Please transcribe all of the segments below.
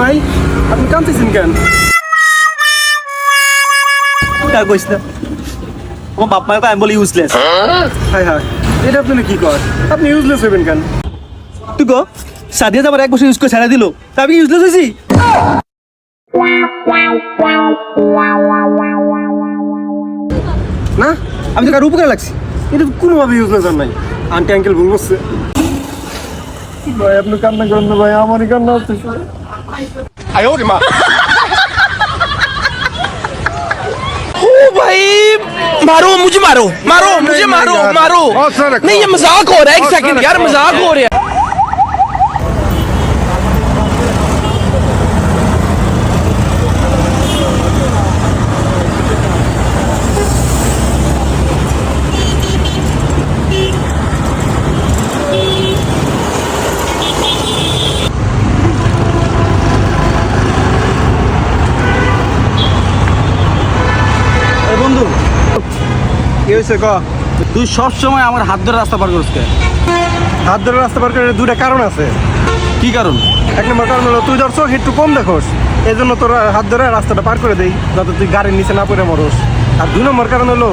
ভাই আপনি কাঁদতেছেন কেন তা কইস না ও বাপ মায়ের আমি বলি ইউজলেস হাই হাই এটা আপনি কি কর আপনি ইউজলেস হবেন কেন তুই গো সাদিয়া তো আমার এক বছর ইউজ করে ছাড়া দিল তা আমি ইউজলেস হয়েছি না আমি তো কারো উপকার লাগছি এটা তো কোনোভাবে ইউজলেস আর নাই আন্টি আঙ্কেল ভুল করছে ভাই আপনি কান্না করেন না ভাই আমারই কান্না আসতেছে ओ भाई मारो मुझे मारो मारो मुझे मारो मारो नहीं ये मजाक हो रहा है एक सेकंड यार मजाक हो रहा है হয়েছে ক? তুই সব সময় আমার হাত ধরে রাস্তা পার করিস হাত ধরে রাস্তা পার করে দুটা কারণ আছে। কি কারণ? এক নম্বর কারণ হলো তুই ধর চোখ একটু কম দেখোস এই জন্য তোর হাত ধরে রাস্তাটা পার করে দেই যাতে তুই গাড়ির নিচে না পড়ে মরস। আর দুই নম্বর কারণ হলো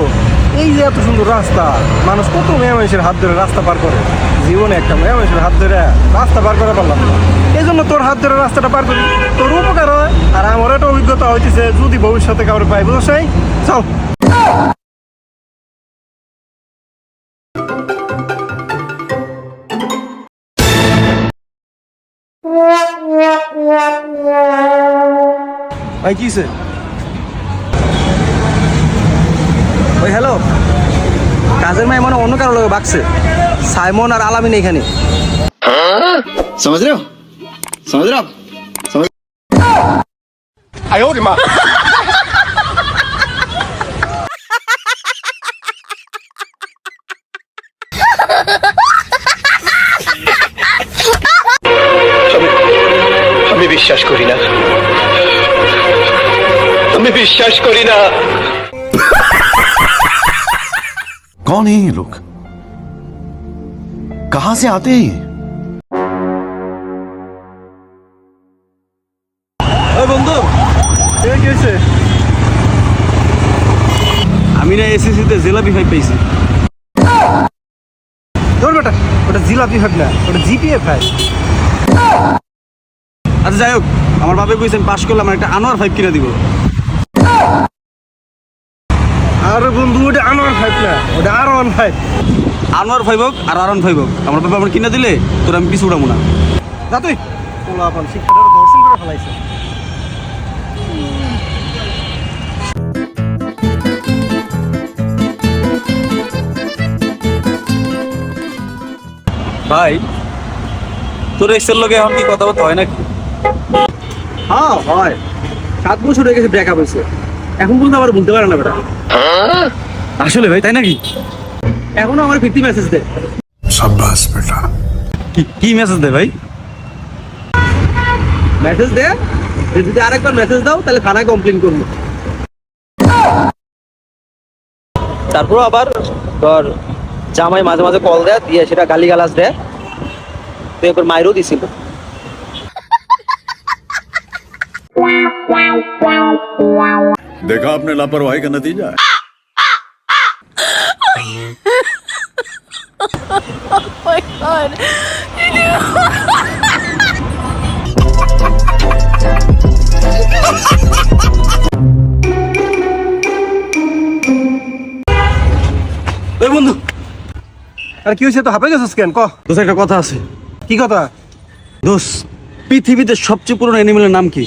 এই যে এত সুন্দর রাস্তা মানুষ কত মেয়ে মানুষের হাত ধরে রাস্তা পার করে। জীবনে একটা মেয়ে মানুষের হাত ধরে রাস্তা পার করে পারলাম না। এই জন্য তোর হাত ধরে রাস্তাটা পার করি। তোর উপকার হয় আর আমার একটা অভিজ্ঞতা হইতেছে যদি ভবিষ্যতে কাউরে পাই বুঝছ নাই? চল। ভাই কিসে সে ওই হ্যালো কাজের মাই মানে অন্য কারও লোক বাকছে সাইমন আর আলামিন এখানে সমাজ রে সমাজ রে মা আমি বিশ্বাস করি না। আমি বিশ্বাস করি না कौन है ये लोग कहां से आते हैं ये ওই বন্ধু এ কি হয়েছে আমি না এসএসসিতে জেলাপি ফাইভ পেয়েছি ধর বেটা ওটা জিলাপি ফাইভ না ওটা জিপিএ ফাইভ আচ্ছা যাই হোক আমার বাপে কইছেন পাশ করলে আমার একটা আনোয়ার ফাইভ কিনে দিব আরে বন্ধু ওটা আনোয়ার ফাইভ না ওটা আর ওয়ান ফাইভ আনোয়ার ফাইভ হোক আর ফাইভ হোক আমার বাবা আমার কিনে দিলে তোর আমি পিছু উড়াবো না। যা তুই। শিক্ষাটা দর্শন করে ফেলাইছে। ভাই তোর এক্সের লোকে এখন কি কথাবার্তা হয় নাকি? হ্যাঁ হয়। সাত বছর হয়ে গেছে ব্রেকআপ হয়েছে। এখন পর্যন্ত আবার বলতে পারে না বেটা। হ্যাঁ? আসলে ভাই তাই নাকি? এখনও আমার ফিরতি মেসেজ দেয়। সাব্বাস বেটা। কি মেসেজ দেয় ভাই? মেসেজ দে যদি আরেকবার মেসেজ দাও তাহলে থানায় কমপ্লেন করব। তারপর আবার তোর জামাই মাঝে মাঝে কল দেয় দিয়ে সেটা গালি গালাজ দেয়। তো একবার মায়েরও দিছিল। Wow wow wow देखा आपने लापरवाही का नतीजा है ওই বন্ধু আর কি হয়েছে তো হাঁপে গেছিস কেন ক দোষ একটা কথা আছে কি কথা দোষ পৃথিবীতে সবচেয়ে পুরনো অ্যানিমেলের নাম কি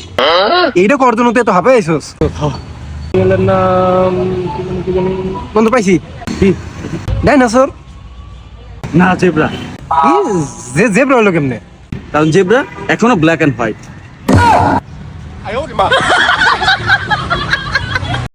এইটা করার জন্য তুই এত হাঁপে আইসস নাম কি জানি, কি জানি। বন্ধু পাইছি। কি? ডাইনোসর? না জেব্রা। কি যে জেব্রা হলো কেমনে? কারণ জেব্রা এখনও ব্ল্যাক অ্যান্ড হোয়াইট